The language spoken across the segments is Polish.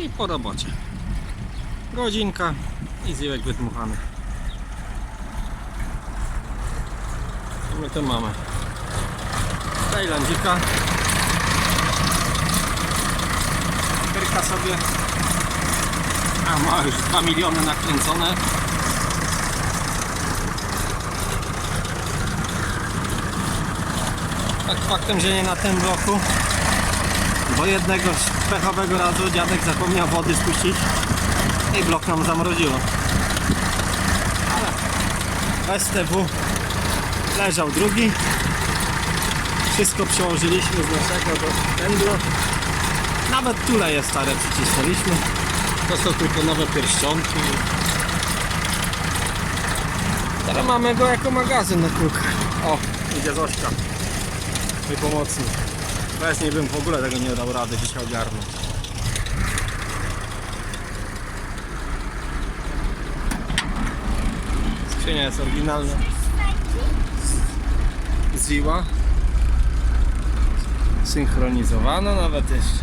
I po robocie. Godzinka i zjełek wydmuchany. I my tu mamy Tajlandzika. Pyrka sobie. A ma już 2 miliony nakręcone. Tak faktem, że nie na tym bloku. Bo jednego pechowego razu dziadek zapomniał wody spuścić i blok nam zamroziło. Ale bez TW leżał drugi. Wszystko przełożyliśmy z naszego do ten blok. Nawet tuleje stare przycisnęliśmy. To są tylko nowe pierścionki. Teraz mamy go jako magazyn na kółkach. O, idzie Zośka. Mój pomocnik. Bez niej bym w ogóle tego nie dał rady dzisiaj ogarnąć. Skrzynia jest oryginalna. Ziła. Synchronizowana nawet jeszcze.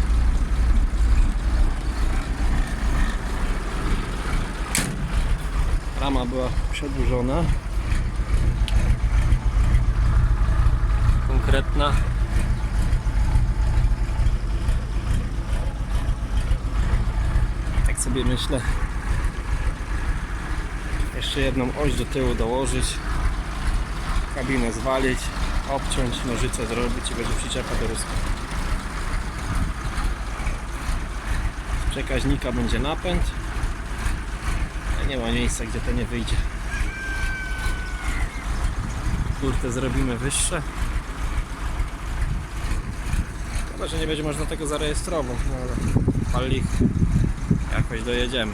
Rama była przedłużona. Konkretna. Sobie myślę. Jeszcze jedną oś do tyłu dołożyć. Kabinę zwalić, obciąć, nożyce zrobić i będzie przyczepa do rusku. Z przekaźnika będzie napęd. Nie ma miejsca, gdzie to nie wyjdzie. Kurtę zrobimy wyższe. Chyba, że nie będzie można tego zarejestrować, no ale palik jakoś dojedziemy.